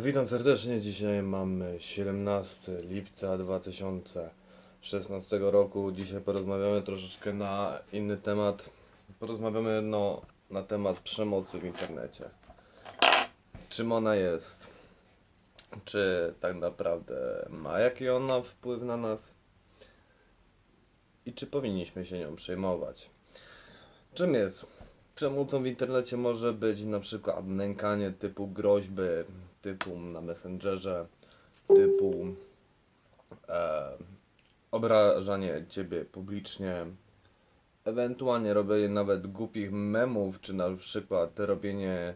Witam serdecznie. Dzisiaj mamy 17 lipca 2016 roku. Dzisiaj porozmawiamy troszeczkę na inny temat. Porozmawiamy no, na temat przemocy w internecie. Czym ona jest? Czy tak naprawdę ma jaki ona wpływ na nas? I czy powinniśmy się nią przejmować? Czym jest? Przemocą w internecie może być na przykład nękanie typu groźby, typu na Messengerze, typu e, obrażanie ciebie publicznie, ewentualnie robienie nawet głupich memów, czy na przykład robienie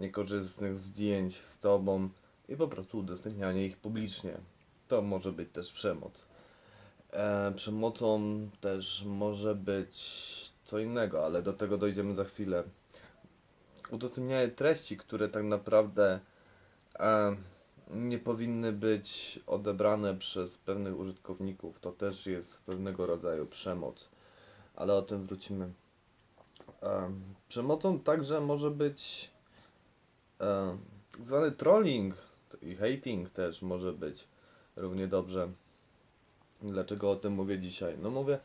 niekorzystnych zdjęć z tobą i po prostu udostępnianie ich publicznie. To może być też przemoc. E, przemocą też może być co innego, ale do tego dojdziemy za chwilę. Udostępnianie treści, które tak naprawdę e, nie powinny być odebrane przez pewnych użytkowników, to też jest pewnego rodzaju przemoc, ale o tym wrócimy. E, przemocą także może być e, tak zwany trolling i hating też może być równie dobrze. Dlaczego o tym mówię dzisiaj? No mówię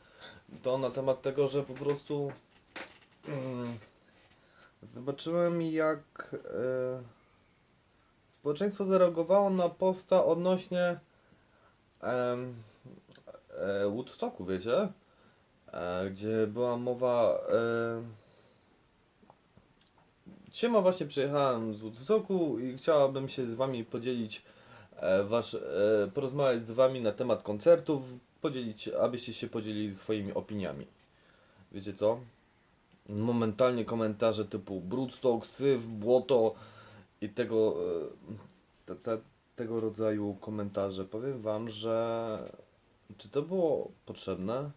to na temat tego, że po prostu mm, zobaczyłem jak e, społeczeństwo zareagowało na posta odnośnie e, Woodstocku, wiecie? E, gdzie była mowa e, Siema, właśnie przyjechałem z Woodstocku i chciałabym się z wami podzielić e, wasz, e, porozmawiać z wami na temat koncertów, podzielić, abyście się podzielili swoimi opiniami. Wiecie co? Momentalnie komentarze typu Broodstock, syf, błoto i tego, e, te, te, tego rodzaju komentarze. Powiem wam, że czy to było potrzebne?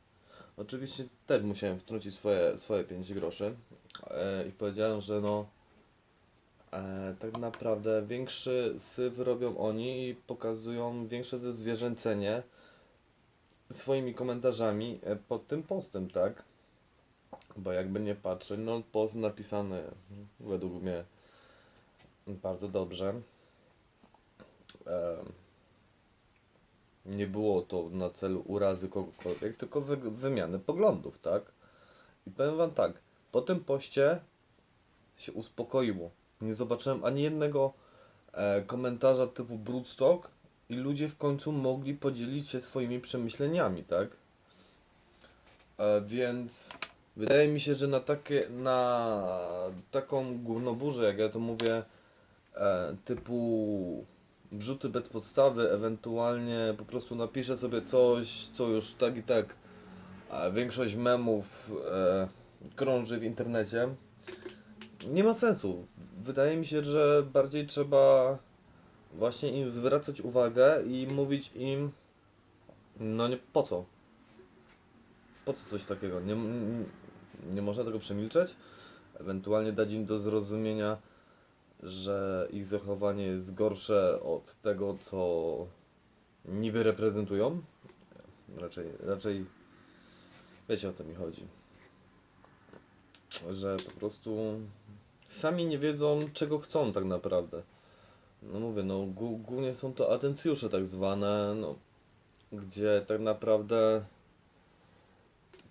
Oczywiście też musiałem wtrącić swoje, swoje 5 groszy e, i powiedziałem, że no E, tak naprawdę większy syf robią oni i pokazują większe zezwierzęcenie swoimi komentarzami e, pod tym postem, tak? Bo jakby nie patrzeć, no post napisany według mnie bardzo dobrze. Nie było to na celu urazy kogokolwiek, tylko wy, wymiany poglądów, tak? I powiem wam tak, po tym poście się uspokoiło. Nie zobaczyłem ani jednego e, komentarza typu Broodstock i ludzie w końcu mogli podzielić się swoimi przemyśleniami, tak? E, więc wydaje mi się, że na takie, na taką gównoburzę, jak ja to mówię, e, typu wrzuty bez podstawy, ewentualnie po prostu napiszę sobie coś, co już tak i tak a większość memów e, krąży w internecie, nie ma sensu. Wydaje mi się, że bardziej trzeba właśnie im zwracać uwagę i mówić im, no nie po co. Po co coś takiego? Nie, nie, nie można tego przemilczeć? Ewentualnie dać im do zrozumienia, że ich zachowanie jest gorsze od tego, co niby reprezentują. Raczej, raczej wiecie o co mi chodzi. Że po prostu sami nie wiedzą, czego chcą tak naprawdę. No mówię, no głó- głównie są to atencjusze tak zwane, no, gdzie tak naprawdę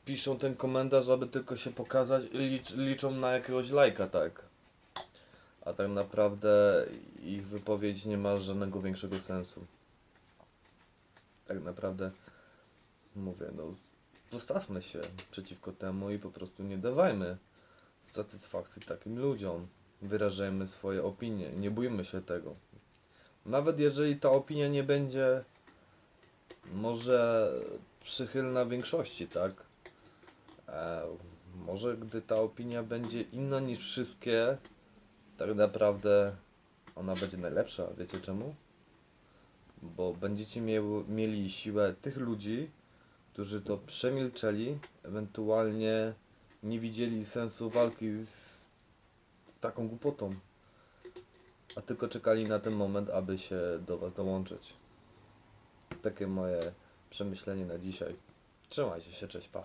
piszą ten komentarz, aby tylko się pokazać i licz, liczą na jakiegoś lajka, tak. A tak naprawdę ich wypowiedź nie ma żadnego większego sensu. Tak naprawdę mówię, no postawmy się przeciwko temu i po prostu nie dawajmy satysfakcji takim ludziom. Wyrażajmy swoje opinie, nie bójmy się tego. Nawet jeżeli ta opinia nie będzie może przychylna większości, tak? E, może gdy ta opinia będzie inna niż wszystkie, tak naprawdę ona będzie najlepsza. Wiecie czemu? Bo będziecie mieli siłę tych ludzi, którzy to przemilczeli, ewentualnie nie widzieli sensu walki z taką głupotą, a tylko czekali na ten moment, aby się do Was dołączyć. Takie moje przemyślenie na dzisiaj. Trzymajcie się, cześć, pa.